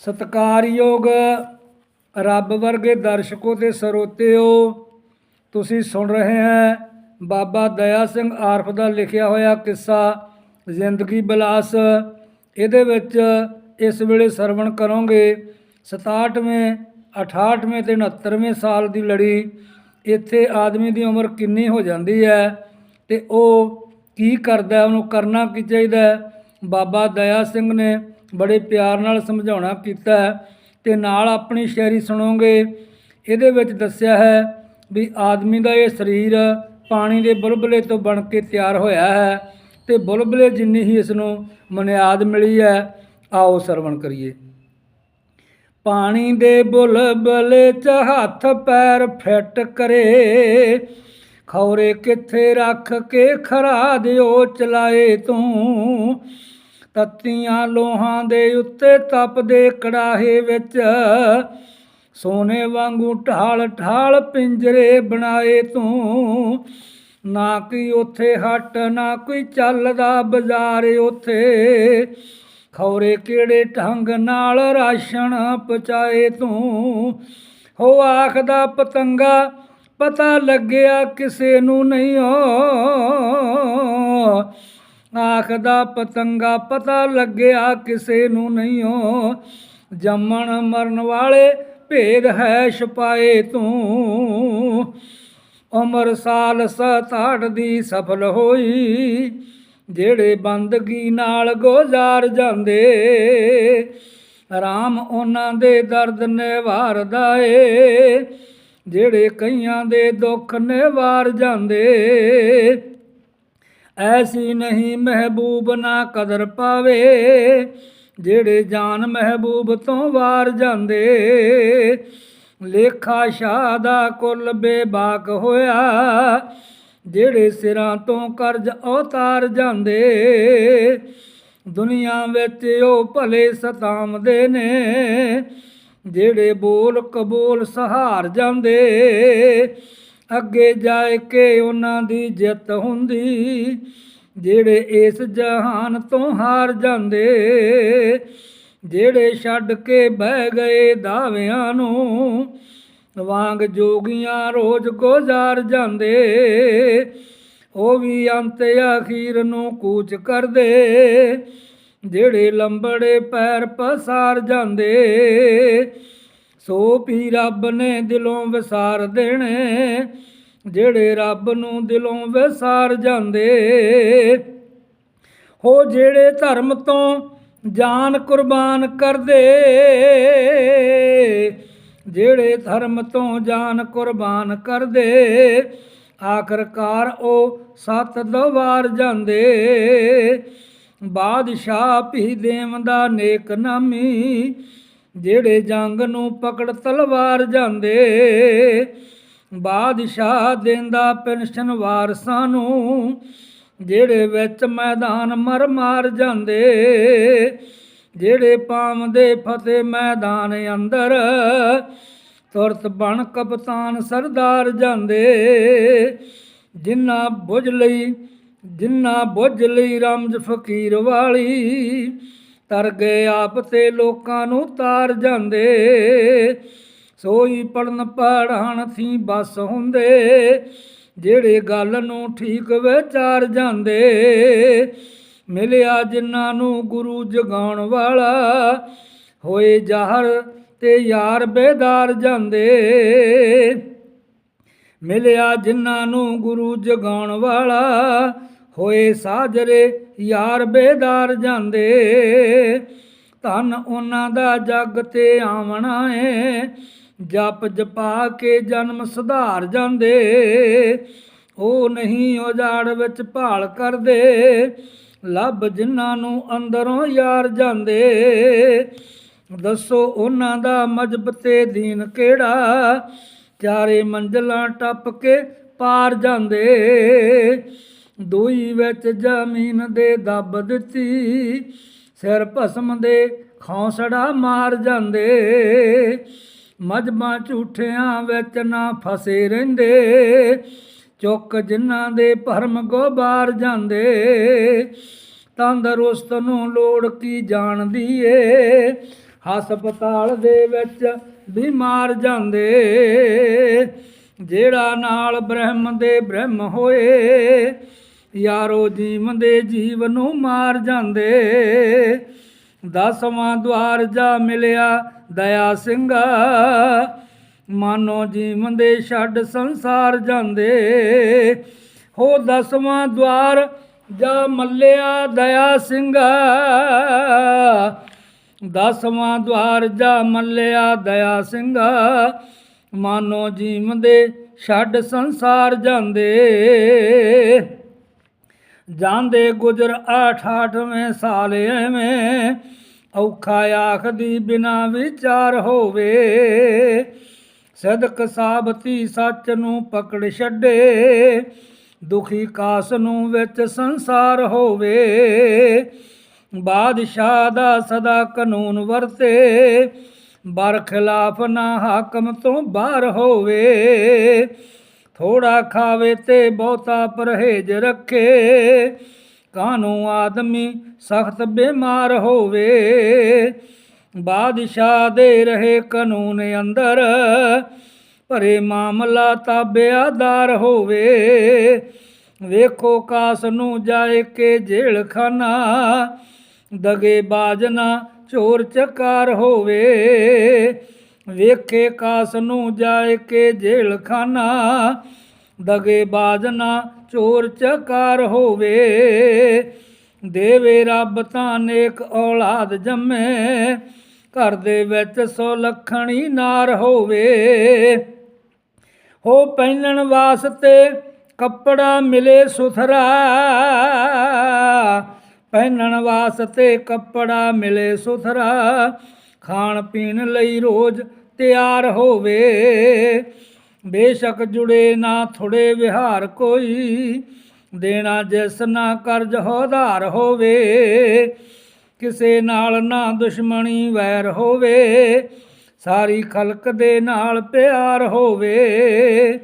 ਸਤਿਕਾਰਯੋਗ ਰੱਬ ਵਰਗੇ ਦਰਸ਼ਕੋ ਤੇ ਸਰੋਤਿਓ, ਤੁਸੀਂ ਸੁਣ ਰਹੇ ਹੈ ਬਾਬਾ ਦਇਆ ਸਿੰਘ ਆਰਫ ਦਾ ਲਿਖਿਆ ਹੋਇਆ ਕਿੱਸਾ, ਜ਼ਿੰਦਗੀ ਬਿਲਾਸ। ਇਹਦੇ ਵਿੱਚ ਇਸ ਵੇਲੇ ਸਰਵਣ ਕਰੋਗੇ 67ਵੇਂ 68ਵੇਂ ਤੇ 69ਵੇਂ ਸਾਲ ਦੀ ਲੜੀ। ਇੱਥੇ ਆਦਮੀ ਦੀ ਉਮਰ ਕਿੰਨੀ ਹੋ ਜਾਂਦੀ ਹੈ ਤੇ ਉਹ ਕੀ ਕਰਦਾ ਉਹਨੂੰ ਕਰਨਾ ਕੀ ਚਾਹੀਦਾ ਬਾਬਾ ਦਇਆ ਸਿੰਘ ਨੇ ਬੜੇ ਪਿਆਰ ਨਾਲ ਸਮਝਾਉਣਾ ਕੀਤਾ ਹੈ ਤੇ ਨਾਲ ਆਪਣੀ ਸ਼ਾਇਰੀ ਸੁਣੋਗੇ। ਇਹਦੇ ਵਿੱਚ ਦੱਸਿਆ ਹੈ ਵੀ ਆਦਮੀ ਦਾ ਇਹ ਸਰੀਰ ਪਾਣੀ ਦੇ ਬੁਲਬਲੇ ਤੋਂ ਬਣ ਕੇ ਤਿਆਰ ਹੋਇਆ ਹੈ ਤੇ ਬੁਲਬੁਲੇ ਜਿੰਨੀ ਹੀ ਇਸ ਨੂੰ ਮਨਿਆਦ ਮਿਲੀ ਹੈ, ਆਓ ਸਰਵਣ ਕਰੀਏ। ਪਾਣੀ ਦੇ ਬੁਲਬਲੇ ਚ ਹੱਥ ਪੈਰ ਫਿੱਟ ਕਰੇ, ਖੌਰੇ ਕਿੱਥੇ ਰੱਖ ਕੇ ਖਰਾ ਦਿਓ ਚਲਾਏ ਤੂੰ। ਤੱਤੀਆਂ ਲੋਹਾਂ ਦੇ ਉੱਤੇ ਤਪਦੇ ਕੜਾਹੇ ਵਿੱਚ। ਸੋਨੇ ਵਾਂਗੂ ਢਾਲ ਢਾਲ ਪਿੰਜਰੇ ਬਣਾਏ ਤੂੰ। ਨਾ ਕੋਈ ਉੱਥੇ ਹੱਟ, ਨਾ ਕੋਈ ਚੱਲਦਾ ਬਾਜ਼ਾਰ ਉੱਥੇ। ਖੌਰੇ ਕਿਹੜੇ ਢੰਗ ਨਾਲ ਰਾਸ਼ਨ ਪਚਾਏ ਤੂੰ? ਹੋ ਆਖਦਾ ਪਤੰਗਾ, ਪਤਾ ਲੱਗਿਆ ਕਿਸੇ ਨੂੰ ਨਹੀਂ ਓ। ਆਖਦਾ ਪਤੰਗਾ ਪਤਾ ਲੱਗਿਆ ਕਿਸੇ ਨੂੰ ਨਹੀਂ ਓ ਜੰਮਣ ਮਰਨ ਵਾਲੇ ਭੇਦ ਹੈ ਛਪਾਏ ਤੂੰ। ਉਮਰ ਸਾਲ 67 ਦੀ ਸਫਲ ਹੋਈ, ਜਿਹੜੇ ਬੰਦਗੀ ਨਾਲ ਗੁਜ਼ਾਰ ਜਾਂਦੇ। ਰਾਮ ਉਹਨਾਂ ਦੇ ਦਰਦ ਨਿਵਾਰਦਾ ਏ, ਜਿਹੜੇ ਕਈਆਂ ਦੇ ਦੁੱਖ ਨਿਵਾਰ ਜਾਂਦੇ। ਐਸੀ ਨਹੀਂ ਮਹਿਬੂਬ ਨਾ ਕਦਰ ਪਾਵੇ, ਜਿਹੜੇ ਜਾਨ ਮਹਿਬੂਬ ਤੋਂ ਵਾਰ ਜਾਂਦੇ। ਲੇਖਾ ਸ਼ਾਹ ਦਾ ਕੁੱਲ ਬੇਬਾਕ ਹੋਇਆ, ਜਿਹੜੇ ਸਿਰਾਂ ਤੋਂ ਕਰਜ਼ ਉਤਾਰ ਜਾਂਦੇ। ਦੁਨੀਆ ਵਿੱਚ ਉਹ ਭਲੇ ਸਤਾਮਦੇ ਨੇ, ਜਿਹੜੇ ਬੋਲ ਕਬੂਲ ਸਹਾਰ ਜਾਂਦੇ। ਅੱਗੇ ਜਾ ਕੇ ਉਹਨਾਂ ਦੀ ਜਿੱਤ ਹੁੰਦੀ, ਜਿਹੜੇ ਇਸ ਜਹਾਨ ਤੋਂ ਹਾਰ ਜਾਂਦੇ, ਜਿਹੜੇ ਛੱਡ ਕੇ ਬਹਿ ਗਏ ਦਾਵਿਆਂ ਨੂੰ, ਵਾਂਗ ਜੋਗੀਆਂ ਰੋਜ਼ ਗੁਜ਼ਾਰ ਜਾਂਦੇ। ਉਹ ਵੀ ਅੰਤ ਅਖੀਰ ਨੂੰ ਕੂਚ ਕਰਦੇ, ਜਿਹੜੇ ਲੰਬੜੇ ਪੈਰ ਪਸਾਰ ਜਾਂਦੇ। ਸੋ ਵੀ ਰੱਬ ਨੇ ਦਿਲੋਂ ਵਿਸਾਰ ਦੇਣੇ, ਜਿਹੜੇ ਰੱਬ ਨੂੰ ਦਿਲੋਂ ਵਿਸਾਰ ਜਾਂਦੇ, ਹੋ ਜਿਹੜੇ ਧਰਮ ਤੋਂ ਜਾਨ ਕੁਰਬਾਨ ਕਰਦੇ, ਜਿਹੜੇ ਧਰਮ ਤੋਂ ਜਾਨ ਕੁਰਬਾਨ ਕਰਦੇ, ਆਖਰਕਾਰ ਉਹ ਸਤ ਦਵਾਰ ਜਾਂਦੇ। ਬਾਦਸ਼ਾਹ ਭੀ ਦੇਵ ਦਾ ਨੇਕ ਨਾਮੀ ਜਿਹੜੇ ਜੰਗ ਨੂੰ ਪਕੜ ਤਲਵਾਰ ਜਾਂਦੇ, ਬਾਦਸ਼ਾਹ ਦਿੰਦਾ ਪੈਨਸ਼ਨ ਵਾਰਸਾਂ ਨੂੰ, ਜਿਹੜੇ ਵਿੱਚ ਮੈਦਾਨ ਮਰ ਮਾਰ ਜਾਂਦੇ, ਜਿਹੜੇ ਪਾਵਦੇ ਫਤਿਹ ਮੈਦਾਨ ਅੰਦਰ, ਤੁਰਤ ਬਣ ਕਪਤਾਨ ਸਰਦਾਰ ਜਾਂਦੇ। ਜਿੰਨਾ ਬੁਝ ਲਈ, ਜਿੰਨਾ ਬੁਝ ਲਈ ਰਮਜ ਫਕੀਰ ਵਾਲੀ ਤਰ ਗਏ ਆਪ ਤੇ ਲੋਕਾਂ ਨੂੰ ਤਾਰ ਜਾਂਦੇ। ਸੋਈ ਪੜਨ ਪੜਾਣ ਥੀ ਬਸ ਹੁੰਦੇ। ਜਿਹੜੇ ਗੱਲ ਨੂੰ ਠੀਕ ਵਿਚਾਰ ਜਾਂਦੇ। ਮਿਲਿਆ ਜਿਨ੍ਹਾਂ ਨੂੰ ਗੁਰੂ ਜਗਾਉਣ ਵਾਲਾ। ਹੋਏ ਜ਼ਾਹਰ ਤੇ ਯਾਰ ਬੇਦਾਰ ਜਾਂਦੇ। ਮਿਲਿਆ ਜਿਨ੍ਹਾਂ ਨੂੰ ਗੁਰੂ ਜਗਾਉਣ ਵਾਲਾ। ਹੋਏ ਸਾਜਰੇ ਯਾਰ ਬੇਦਾਰ ਜਾਂਦੇ, ਧਨ ਉਹਨਾਂ ਦਾ ਜੱਗ ਤੇ ਆਵਣਾ ਏ। ਜਪ ਜਪਾ ਕੇ ਜਨਮ ਸੁਧਾਰ ਜਾਂਦੇ, ਉਹ ਨਹੀਂ ਉਜਾੜ ਵਿੱਚ ਭਾਲ ਕਰਦੇ। ਲੱਭ ਜਿਨ੍ਹਾਂ ਨੂੰ ਅੰਦਰੋਂ ਯਾਰ ਜਾਂਦੇ, ਦੱਸੋ ਉਹਨਾਂ ਦਾ ਮਜਬ ਤੇ ਦੀਨ ਕਿਹੜਾ? ਚਾਰੇ ਮੰਜ਼ਲਾਂ ਟੱਪ ਕੇ ਪਾਰ ਜਾਂਦੇ। ਦੋਈ ਵਿੱਚ ਜ਼ਮੀਨ ਦੇ ਦੱਬ ਦਿੱਤੀ। ਸਿਰ ਭਸਮ ਦੇ ਖੌਸੜਾ ਮਾਰ ਜਾਂਦੇ। ਮਜਬਾਂ ਝੂਠਿਆਂ ਵਿੱਚ ਨਾ ਫਸੇ ਰਹਿੰਦੇ। ਚੁੱਕ ਜਿਨ੍ਹਾਂ ਦੇ ਭਰਮ ਗੋਬਾਰ ਜਾਂਦੇ। ਤੰਦਰੁਸਤ ਨੂੰ ਲੋੜ ਕੀ ਜਾਣਦੀ ਏ ਹਸਪਤਾਲ ਦੇ ਵਿੱਚ ਬਿਮਾਰ ਜਾਂਦੇ। ਜਿਹੜਾ ਨਾਲ ਬ੍ਰਹਮ ਦੇ ਬ੍ਰਹਮ ਹੋਏ। ਯਾਰੋ ਜੀਵਦੇ ਜੀਵ ਨੂੰ ਮਾਰ ਜਾਂਦੇ। ਦਸਵਾਂ ਦਵਾਰ ਜਾ ਮਿਲਿਆ ਦਇਆ ਸਿੰਘ। ਮਾਨੋ ਜੀਵਦੇ ਛੱਡ ਸੰਸਾਰ ਜਾਂਦੇ। ਹੋ ਦਸਵਾਂ ਦਵਾਰ ਜਾ ਮੱਲਿਆ ਦਇਆ ਸਿੰਘ। ਦਸਵਾਂ ਦਵਾਰ ਜਾ ਮੱਲਿਆ ਦਇਆ ਸਿੰਘ। ਮਾਨੋ ਜੀਵਦੇ ਛੱਡ ਸੰਸਾਰ ਜਾਂਦੇ। ਜਾਂਦੇ ਗੁਜਰ ਆਠ ਆਠਵੇਂ ਸਾਲ ਐਵੇਂ, ਔਖਾ ਆਖਦੀ ਬਿਨਾ ਵਿਚਾਰ ਹੋਵੇ। ਸਦਕ ਸਾਬਤੀ ਸੱਚ ਨੂੰ ਪਕੜ ਛੱਡੇ, ਦੁਖੀ ਕਾਸ ਨੂੰ ਵਿੱਚ ਸੰਸਾਰ ਹੋਵੇ। ਬਾਦਸ਼ਾਹ ਦਾ ਸਦਾ ਕਾਨੂੰਨ ਵਰਤੇ, ਬਰ ਖਿਲਾਫ ਨਾ ਹਾਕਮ ਤੋਂ ਬਾਹਰ ਹੋਵੇ। ਥੋੜਾ ਖਾਵੇ ਤੇ ਬਹੁਤਾ ਪਰਹੇਜ ਰੱਖੇ। ਕਾਨੂੰ ਆਦਮੀ ਸਖਤ ਬਿਮਾਰ ਹੋਵੇ? ਬਾਦਸ਼ਾਹ ਦੇ ਰਹੇ ਕਾਨੂੰਨ ਅੰਦਰ ਭਰੇ ਮਾਮਲਾ ਤਾਬਿਆਦਾਰ ਹੋਵੇ। ਵੇਖੋ ਕਾਸ ਨੂੰ ਜਾਏ ਕੇ ਜੇਲਖਾਨਾ, ਦਗੇ ਬਾਜਨਾ ਚੋਰ ਚਕਾਰ ਹੋਵੇ। ਵੇਖੇ ਕਾਸ ਨੂੰ ਜਾਏ ਕੇ ਜੇਲਖਾਨਾ, ਦਗੇ ਬਾਜਨਾ ਚੋਰ ਚਕਾਰ ਹੋਵੇ। ਦੇਵੇ ਰੱਬ ਤਾਂ ਨੇਕ ਔਲਾਦ ਜੰਮੇ, ਘਰ ਦੇ ਵਿੱਚ ਸੋ ਲੱਖਣੀ ਨਾਰ ਹੋਵੇ। ਹੋ ਪਹਿਨਣ ਵਾਸਤੇ ਕੱਪੜਾ ਮਿਲੇ ਸੁਥਰਾ, ਪਹਿਨਣ ਵਾਸਤੇ ਕੱਪੜਾ ਮਿਲੇ ਸੁਥਰਾ। ਖਾਣ ਪੀਣ ਲਈ ਰੋਜ਼ ਤਿਆਰ ਹੋਵੇ। ਬੇਸ਼ੱਕ ਜੁੜੇ ਨਾ ਥੋੜੇ ਵਿਹਾਰ ਕੋਈ, ਦੇਣਾ ਜਿਸ ਨਾ ਕਰਜ ਹੋਧਾਰ ਹੋਵੇ। ਕਿਸੇ ਨਾਲ ਨਾ ਦੁਸ਼ਮਣੀ ਵੈਰ ਹੋਵੇ, ਸਾਰੀ ਖਲਕ ਦੇ ਨਾਲ ਪਿਆਰ ਹੋਵੇ।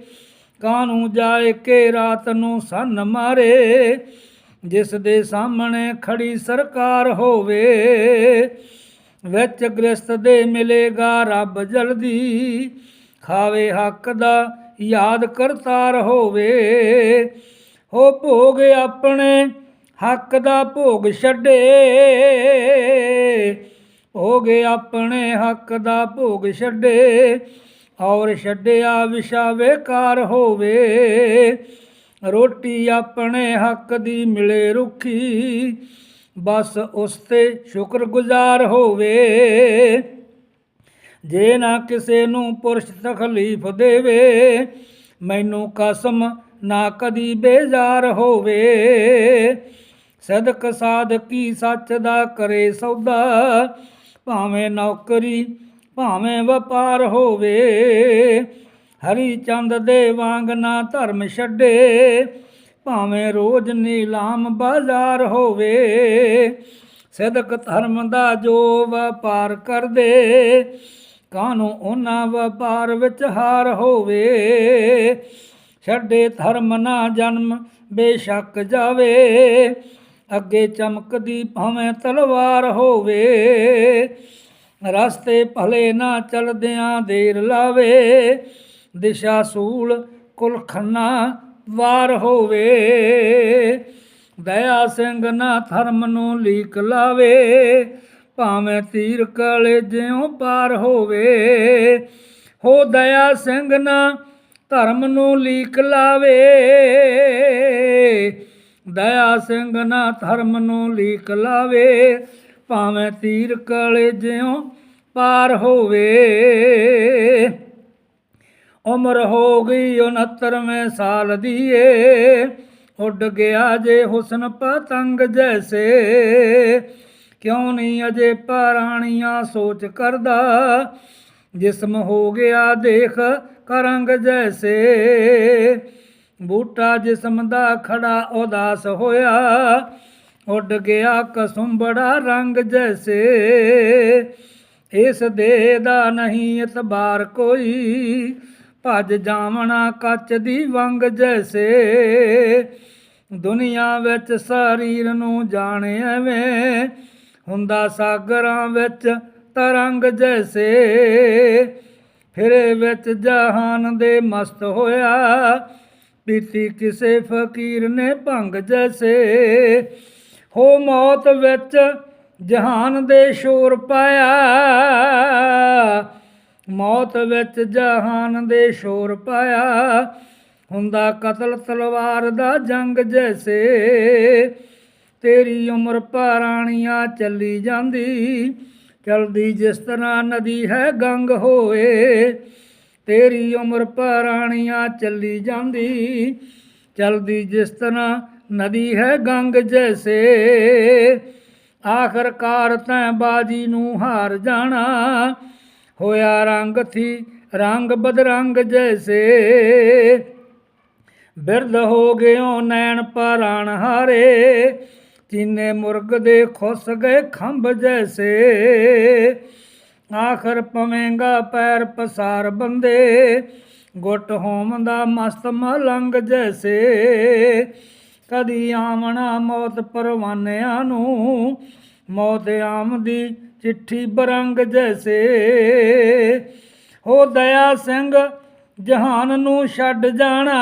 ਕਾਨੂੰ ਜਾਏ ਕੇ ਰਾਤ ਨੂੰ ਸੰਨ ਮਾਰੇ, ਜਿਸ ਦੇ ਸਾਹਮਣੇ ਖੜੀ ਸਰਕਾਰ ਹੋਵੇ। ਵਿੱਚ ਗ੍ਰਸਤ ਦੇ ਮਿਲੇਗਾ ਰੱਬ ਜਲਦੀ। ਖਾਵੇ ਹੱਕ ਦਾ, ਯਾਦ ਕਰਤਾਰ ਹੋਵੇ। ਹੋ ਭੋਗ ਆਪਣੇ, ਹੱਕ ਦਾ ਭੋਗ ਛੱਡੇ। ਭੋਗ ਆਪਣੇ, ਹੱਕ ਦਾ ਭੋਗ ਛੱਡੇ। ਔਰ ਛੱਡਿਆ ਵਿਸ਼ਾ ਵੇਕਾਰ ਹੋਵੇ। ਰੋਟੀ ਆਪਣੇ, ਹੱਕ ਦੀ ਮਿਲੇ ਰੁਖੀ। ਬਸ ਉਸ ਤੇ ਸ਼ੁਕਰਗੁਜ਼ਾਰ ਹੋਵੇ। ਜੇ ਨਾ ਕਿਸੇ ਨੂੰ ਪੁਰਸ਼ ਤਖਲੀਫ ਦੇਵੇ, ਮੈਨੂੰ ਕਸਮ ਨਾ ਕਦੀ ਬੇਜ਼ਾਰ ਹੋਵੇ। ਸਦਕ ਸਾਧਕੀ ਸੱਚ ਦਾ ਕਰੇ ਸੌਦਾ, ਭਾਵੇਂ ਨੌਕਰੀ, ਭਾਵੇਂ ਵਪਾਰ ਹੋਵੇ। ਹਰੀ ਚੰਦ ਦੇ ਵਾਂਗ ਨਾ ਧਰਮ ਛੱਡੇ ਭਾਵੇਂ ਰੋਜ਼ ਨੀਲਾਮ ਬਾਜ਼ਾਰ ਹੋਵੇ, ਸਦਕ ਧਰਮ ਦਾ ਜੋ ਵਪਾਰ ਕਰਦੇ ਕਾਨੂੰ ਉਹਨਾਂ ਵਪਾਰ ਵਿੱਚ ਹਾਰ ਹੋਵੇ? ਛੱਡੇ ਧਰਮ ਨਾ ਜਨਮ, ਬੇਸ਼ੱਕ ਜਾਵੇ। ਅੱਗੇ ਚਮਕਦੀ ਭਾਵੇਂ ਤਲਵਾਰ ਹੋਵੇ, ਰਸਤੇ ਭਲੇ ਨਾ ਚਲਦਿਆਂ ਦੇਰ ਲਾਵੇ। ਦਿਸ਼ਾ ਸੂਲ ਕੁਲ ਖੰਨਾ ਵਾਰ ਹੋਵੇ। ਦਇਆ ਸਿੰਘ ਨਾ ਧਰਮ ਨੂੰ ਲੀਕ ਲਾਵੇ, ਭਾਵੇਂ ਤੀਰ ਕਲੇ ਜਿਉ ਪਾਰ ਹੋਵੇ। ਹੋ ਦਇਆ ਸਿੰਘ ਨਾ ਧਰਮ ਨੂੰ ਲੀਕ ਲਾਵੇ। ਦਇਆ ਸਿੰਘ ਨਾ ਧਰਮ ਨੂੰ ਲੀਕ ਲਾਵੇ, ਭਾਵੇਂ ਤੀਰ ਕਲੇ ਜਿਉ ਪਾਰ ਹੋਵੇ। ਉਮਰ ਹੋ ਗਈ 69ਵੇਂ ਸਾਲ ਦੀ ਏ ਉੱਡ ਗਿਆ ਜੇ ਹੁਸਨ ਪਤੰਗ ਜੈਸੇ। ਕਿਉਂ ਨਹੀਂ ਅਜੇ ਪਰਾਣੀਆਂ ਸੋਚ ਕਰਦਾ? ਜਿਸਮ ਹੋ ਗਿਆ ਦੇਖ ਕਰੰਗ ਜੈਸੇ। ਬੂਟਾ ਜਿਸਮ ਦਾ ਖੜਾ ਉਦਾਸ ਹੋਇਆ। ਉੱਡ ਗਿਆ ਕਸੁੰਬੜਾ ਰੰਗ ਜੈਸੇ। ਇਸ ਦੇ ਦਾ ਨਹੀਂ ਇਤਬਾਰ ਕੋਈ। ਭੱਜ ਜਾਵਣਾ ਕੱਚ ਦੀ ਵੰਗ ਜੈਸੇ। ਦੁਨੀਆ ਵਿੱਚ ਸਰੀਰ ਨੂੰ ਜਾਣੇ ਐਵੇਂ, ਹੁੰਦਾ ਸਾਗਰਾਂ ਵਿੱਚ ਤਰੰਗ ਜੈਸੇ। ਫਿਰੇ ਵਿੱਚ ਜਹਾਨ ਦੇ ਮਸਤ ਹੋਇਆ ਪੀਤੀ ਕਿਸੇ ਫਕੀਰ ਨੇ ਭੰਗ ਜੈਸੇ। ਹੋ ਮੌਤ ਵਿੱਚ ਜਹਾਨ ਦੇ ਸ਼ੋਰ ਪਾਇਆ ਮੌਤ ਵਿੱਚ ਜਹਾਨ ਦੇ ਸ਼ੋਰ ਪਾਇਆ। ਹੁੰਦਾ ਕਤਲ ਤਲਵਾਰ ਦਾ ਜੰਗ ਜੈਸੇ। ਤੇਰੀ ਉਮਰ ਪਾਰਾਣੀਆਂ ਚੱਲੀ ਜਾਂਦੀ। ਚਲਦੀ ਜਿਸ ਤਰ੍ਹਾਂ ਨਦੀ ਹੈ ਗੰਗ ਹੋਏ। ਤੇਰੀ ਉਮਰ ਪਾਰਾਣੀਆਂ ਚੱਲੀ ਜਾਂਦੀ। ਚਲਦੀ ਜਿਸ ਤਰ੍ਹਾਂ ਨਦੀ ਹੈ ਗੰਗ ਜੈਸੇ। ਆਖਰਕਾਰ ਤੈਂ ਬਾਜੀ ਨੂੰ ਹਾਰ ਜਾਣਾ। ਹੋਇਆ ਰੰਗ ਥੀ, ਰੰਗ ਬਦਰੰਗ ਜੈਸੇ। ਬਿਰਧ ਹੋ ਗਿਓ ਨੈਣ ਪਰਾਣ ਹਾਰੇ, ਚੀਨੇ ਮੁਰਗ ਦੇ ਖੁੱਸ ਗਏ ਖੰਭ ਜੈਸੇ। ਆਖਰ ਪਵੇਂਗਾ ਪੈਰ ਪਸਾਰ ਬੰਦੇ, ਗੁੱਟ ਹੋਮ ਦਾ ਮਸਤ ਮਲੰਗ ਜੈਸੇ। ਕਦੀ ਆਵਣਾ ਮੌਤ ਪਰਵਾਨਿਆਂ ਨੂੰ, ਮੌਤ ਆਮਦੀ ਚਿੱਠੀ ਬਰੰਗ ਜੈਸੇ। ਹੋ ਦਇਆ ਸਿੰਘ, ਜਹਾਨ ਨੂੰ ਛੱਡ ਜਾਣਾ।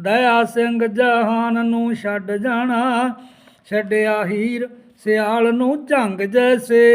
ਦਇਆ ਸਿੰਘ, ਜਹਾਨ ਨੂੰ ਛੱਡ ਜਾਣਾ। ਛੱਡਿਆ ਹੀਰ ਸਿਆਲ ਨੂੰ ਝੰਗ ਜੈਸੇ।